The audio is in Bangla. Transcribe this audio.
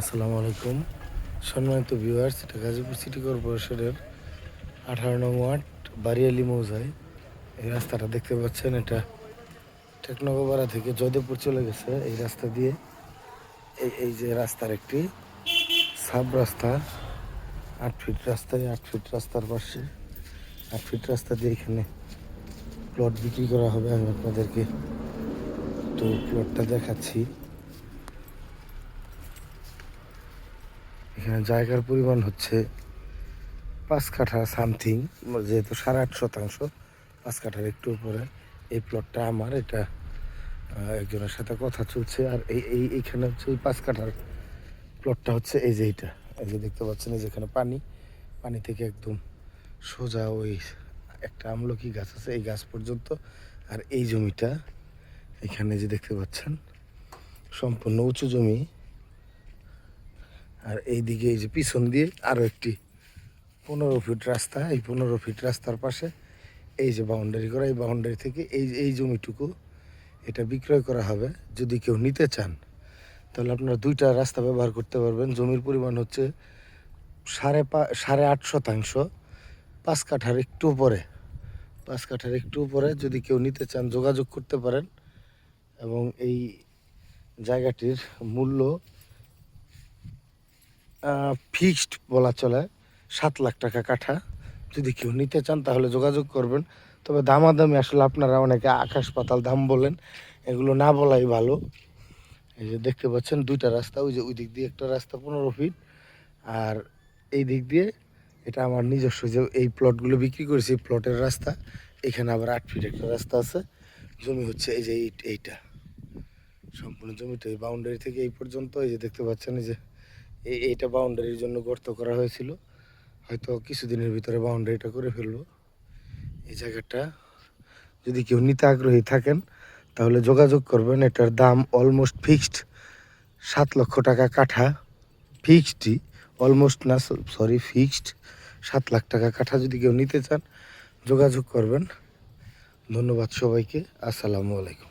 আসসালামু আলাইকুম। সম্মানিত ভিউয়ার্স, এটা গাজীপুর সিটি কর্পোরেশনের আঠারো নং ওয়ার্ড বারিয়ালি মৌজায়। এই রাস্তাটা দেখতে পাচ্ছেন, এটা টেকনগোপাড়া থেকে জয়দেবপুর চলে গেছে। এই রাস্তা দিয়ে এই এই যে রাস্তার একটি সাব রাস্তা, আট ফিট রাস্তায়, আট ফিট রাস্তার পাশে। আট ফিট রাস্তা দিয়ে এখানে প্লট বিক্রি করা হবে। আমি আপনাদেরকে তো প্লটটা দেখাচ্ছি। এখানে জায়গার পরিমাণ হচ্ছে পাঁচ কাঠা সামথিং, যেহেতু সাড়ে আট শতাংশ, পাঁচ কাঠার একটু উপরে। এই প্লটটা আমার, এটা একজনের সাথে কথা চলছে। আর এই এই, এইখানে হচ্ছে ওই পাঁচ কাঠার প্লটটা হচ্ছে এই যে এইটা। এই যে দেখতে পাচ্ছেন, এই যেখানে পানি পানি থেকে একদম সোজা ওই একটা আমলকি গাছ আছে, এই গাছ পর্যন্ত। আর এই জমিটা, এখানে যে দেখতে পাচ্ছেন, সম্পূর্ণ উঁচু জমি। আর এইদিকে এই যে পিছন দিয়ে আরও একটি পনেরো ফিট রাস্তা, এই পনেরো ফিট রাস্তার পাশে এই যে বাউন্ডারি করা, এই বাউন্ডারি থেকে এই এই জমিটুকু এটা বিক্রয় করা হবে। যদি কেউ নিতে চান, তাহলে আপনারা দুইটা রাস্তা ব্যবহার করতে পারবেন। জমির পরিমাণ হচ্ছে সাড়ে পা, সাড়ে আট শতাংশ, পাঁচ কাঠার একটু উপরে। পাঁচ কাঠার একটু উপরে যদি কেউ নিতে চান, যোগাযোগ করতে পারেন। এবং এই জায়গাটির মূল্য ফিক্সড বলা চলে, সাত লাখ টাকা কাঠা। যদি কেউ নিতে চান, তাহলে যোগাযোগ করবেন। তবে দামাদামি আসলে আপনারা অনেকে আকাশ পাতাল দাম বলেন, এগুলো না বলাই ভালো। এই যে দেখতে পাচ্ছেন, দুইটা রাস্তা, ওই যে ওই দিক দিয়ে একটা রাস্তা, পনেরো ফিট আর এই দিক দিয়ে, এটা আমার নিজস্ব যে এই প্লটগুলো বিক্রি করেছি প্লটের রাস্তা। এখানে আবার আট ফিট একটা রাস্তা আছে। জমি হচ্ছে এই যে এই- এইটা। সম্পূর্ণ জমিটা এই বাউন্ডারি থেকে এই পর্যন্ত, এই যে দেখতে পাচ্ছেন, এই যে এইটা বাউন্ডারির জন্য গর্ত করা হয়েছিল। হয়তো কিছুদিনের ভিতরে বাউন্ডারিটা করে ফেলব এই জায়গাটা যদি কেউ নিতে আগ্রহী থাকেন, তাহলে যোগাযোগ করবেন। এটার দাম অলমোস্ট ফিক্সড সাত লক্ষ টাকা কাঠা। ফিক্সডই অলমোস্ট না সরি ফিক্সড সাত লাখ টাকা কাঠা যদি কেউ নিতে চান, যোগাযোগ করবেন। ধন্যবাদ সবাইকে। আসসালামু আলাইকুম।